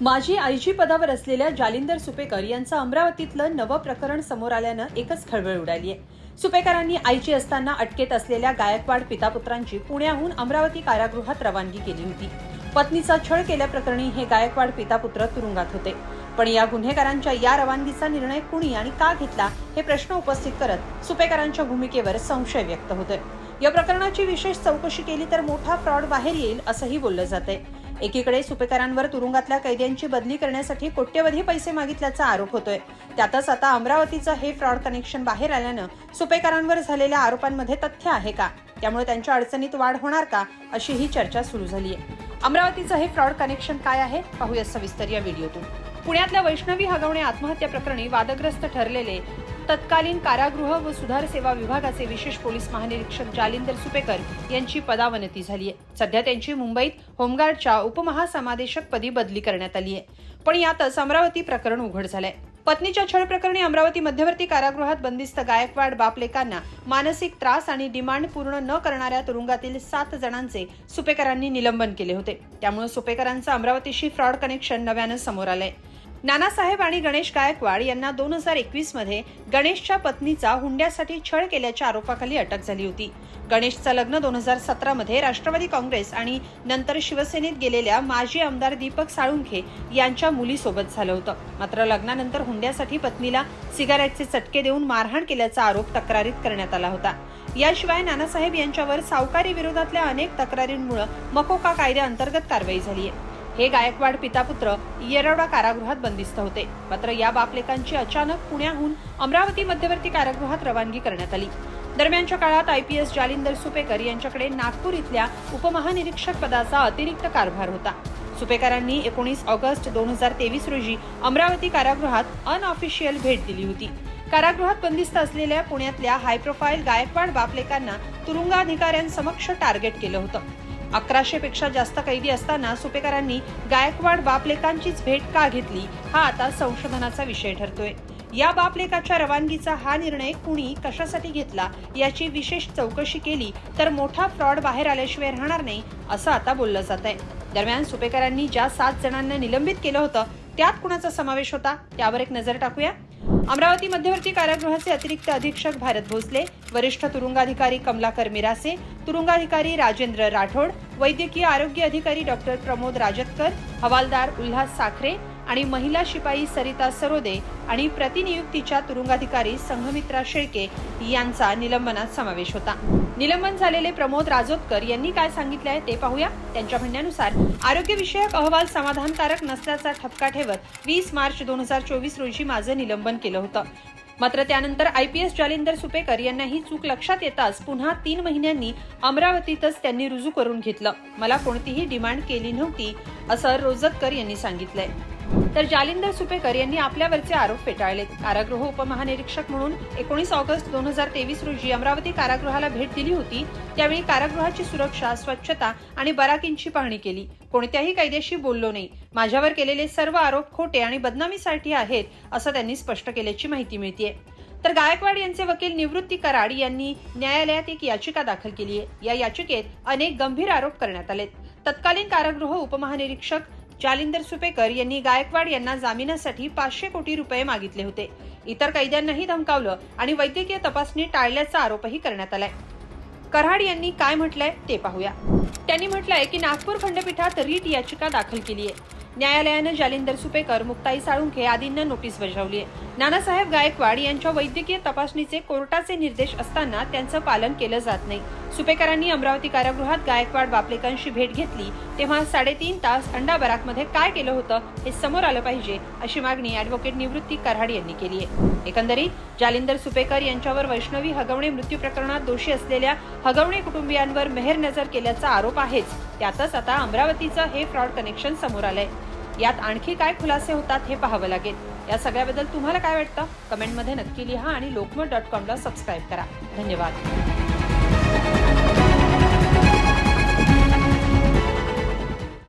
माजी आयजी पदावर असलेल्या जालिंदर सुपेकर यांचं अमरावतीतलं नवं प्रकरण समोर आल्यानं एकच खळबळ उडाली आहे. सुपेकरांनी आयजी असताना अटकेत असलेल्या गायकवाड पितापुत्रांची पुण्याहून अमरावती कारागृहात रवानगी केली होती. पत्नीचा छळ केल्याप्रकरणी हे गायकवाड पितापुत्र तुरुंगात होते. पण या गुन्हेगारांच्या या रवानगीचा निर्णय कुणी आणि का घेतला हे प्रश्न उपस्थित करत सुपेकरांच्या भूमिकेवर संशय व्यक्त होतोय. या प्रकरणाची विशेष चौकशी केली तर मोठा फ्रॉड बाहेर येईल असंही बोललं जातंय. एकीकडे सुपेकरांवर तुरुंगातल्या कैद्यांची बदली करण्यासाठी कोट्यवधी पैसे मागितल्याचा आरोप होतोय. त्यातच आता अमरावतीचं हे फ्रॉड कनेक्शन बाहेर आल्यानं सुपेकरांवर झालेल्या आरोपांमध्ये तथ्य आहे का? त्यामुळे त्यांच्या अडचणीत वाढ होणार का? अशी ही चर्चा सुरू झाली आहे अमरावतीचं हे फ्रॉड कनेक्शन काय आहे? पाहूया सविस्तर या व्हिडिओतून. पुण्यातल्या वैष्णवी हगवणे आत्महत्या प्रकरणी वादग्रस्त ठरलेले तत्कालीन कारागृह व सुधार सेवा विभागाचे विशेष पोलीस महानिरीक्षक जालिंदर सुपेकर यांची पदावनती झाली आहे सध्या त्यांची मुंबईत होमगार्डच्या उपमहासमादेशक पदी बदली करण्यात आली आहे. पण यातच अमरावती प्रकरण उघड झालंय. पत्नीच्या छळ प्रकरणी अमरावती मध्यवर्ती कारागृहात बंदिस्त गायकवाड बापलेकांना मानसिक त्रास आणि डिमांड पूर्ण न करणाऱ्या तुरुंगातील सात जणांचे सुपेकरांनी निलंबन केले होते. त्यामुळे सुपेकरांचं अमरावतीशी फ्रॉड कनेक्शन नव्यानं समोर आलंय. नानासाहेब आणि गणेश गायकवाड यांना दोन हजार एकवीसमध्ये गणेशच्या पत्नीचा हुंड्यासाठी छळ केल्याच्या आरोपाखाली अटक झाली होती. गणेशचं लग्न दोन हजार सतरा मध्ये राष्ट्रवादी काँग्रेस आणि नंतर शिवसेनेत गेलेल्या माजी आमदार दीपक साळुंखे यांच्या मुलीसोबत झालं होतं. मात्र लग्नानंतर हुंड्यासाठी पत्नीला सिगारेटचे चटके देऊन मारहाण केल्याचा आरोप तक्रारीत करण्यात आला होता. याशिवाय नानासाहेब यांच्यावर सावकारी विरोधातल्या अनेक तक्रारींमुळे मकोका कायद्याअंतर्गत कारवाई झाली आहे हे गायकवाड पितापुत्र येरवडा कारागृहात बंदिस्त होते. मात्र या बापलेकांची अचानक पुण्याहून अमरावती मध्यवर्ती कारागृहात रवानगी करण्यात आली. दरम्यानच्या काळात I P S Jalindar Supekar यांच्याकडे नागपूर इथल्या उपमहानिरीक्षक पदाचा अतिरिक्त कारभार होता. सुपेकरांनी एकोणीस ऑगस्ट दोन हजार तेवीस रोजी अमरावती कारागृहात अनऑफिशियल भेट दिली होती. कारागृहात बंदिस्त असलेल्या पुण्यातल्या हायप्रोफाईल गायकवाड बापलेकांना तुरुंगाधिकाऱ्यांसमक्ष टार्गेट केलं होतं. अकराशे पेक्षा जास्त कैदी असताना सुपेकरांनी गायकवाड बापलेकांचीच भेट का घेतली हा आता संशोधनाचा विषय ठरतोय. या बापलेकाच्या रवानगीचा हा निर्णय कुणी कशासाठी घेतला याची विशेष चौकशी केली तर मोठा फ्रॉड बाहेर आल्याशिवाय राहणार नाही असं आता बोललं जात आहे दरम्यान सुपेकरांनी ज्या सात जणांना निलंबित केलं होतं त्यात कुणाचा समावेश होता? त्यावर एक नजर टाकूया. अमरावती मध्यवर्ती कारागृहाचे अतिरिक्त अधीक्षक भारत भोसले वरिष्ठ तुरुंगाधिकारी कमलाकर मिरासे तुरुंगाधिकारी राजेंद्र राठोड वैद्यकीय आरोग्य अधिकारी डॉक्टर प्रमोद राजतकर हवालदार उल्हास साखरे आणि महिला शिपाई सरिता सरोदे आणि प्रतिनियुक्तीच्या तुरुंगाधिकारी संघमित्रा शेळके यांचा निलंबनात समावेश होता. निलंबन झालेले प्रमोद राजोतकर यांनी काय सांगितले आहे ते पाहूया. त्यांच्या म्हणण्यानुसार आरोग्यविषयक अहवाल समाधानकारक नसल्याचा ठपका ठेवत वीस मार्च दोन हजार चोवीस रोजी माझं निलंबन केलं होतं. मात्र त्यानंतर आयपीएस जालिंदर सुपेकर यांना ही चूक लक्षात येताच पुन्हा तीन महिन्यांनी अमरावतीतच त्यांनी रुजू करून घेतलं. मला कोणतीही डिमांड केली नव्हती असं रोजतकर यांनी सांगितलंय. तर जालिंदर सुपेकर यांनी आपल्यावरचे आरोप फेटाळले. कारागृह उपमहानिरीक्षक म्हणून एकोणीस ऑगस्ट दोन हजार तेवीस रोजी अमरावती कारागृहाला भेट दिली होती. त्यावेळी कारागृहाची सुरक्षा स्वच्छता आणि बराकींची पाहणी केली. कोणत्याही कैद्याशी बोललो नाही. माझ्यावर केलेले सर्व आरोप खोटे आणि बदनामीसाठी आहेत असं त्यांनी स्पष्ट केल्याची माहिती मिळतीये. तर गायकवाड यांचे वकील निवृत्ती कराड यांनी न्यायालयात एक याचिका दाखल केली आहे या याचिकेत अनेक गंभीर आरोप करण्यात आलेत. तत्कालीन कारागृह उपमहानिरीक्षक जालिंदर सुपेकर यांनी गायकवाड यांना जामिनासाठी पाचशे कोटी रुपये मागितले होते. इतर कैद्यांनाही धमकावलं आणि वैद्यकीय तपासणी टाळल्याचा आरोपही करण्यात आलाय. कराड यांनी काय म्हटलंय ते पाहूया. त्यांनी म्हटलंय की नागपूर खंडपीठात रीट याचिका दाखल केली आहे न्यायालयानं जालिंदर सुपेकर मुक्ताई साळुंखे आदींना नोटीस बजावली आहे. नानासाहेब गायकवाड यांच्या वैद्यकीय तपासणीचे कोर्टाचे निर्देश असताना त्यांचं पालन केलं जात नाही. सुपेकरांनी अमरावती कारागृहात गायकवाड बापलेकांशी भेट घेतली. तेव्हा साडेतीन तास अंडा बराकमध्ये काय केलं होतं हे समोर आलं पाहिजे अशी मागणी अॅडव्होकेट निवृत्ती कराड यांनी केली आहे. एकंदरीत जालिंदर सुपेकर यांच्यावर वैष्णवी हगवणे मृत्यू प्रकरणात दोषी असलेल्या हगवणे कुटुंबियांवर मेहर नजर केल्याचा आरोप आहेच. त्यातच आता अमरावतीचं हे फ्रॉड कनेक्शन समोर आलंय. यात आणखी काय खुलासे होतात हे पाहावं लागेल. या सगळ्याबद्दल तुम्हाला काय वाटतं? कमेंटमध्ये नक्की लिहा आणि लोकमत डॉट कॉमला सबस्क्राईब करा. धन्यवाद.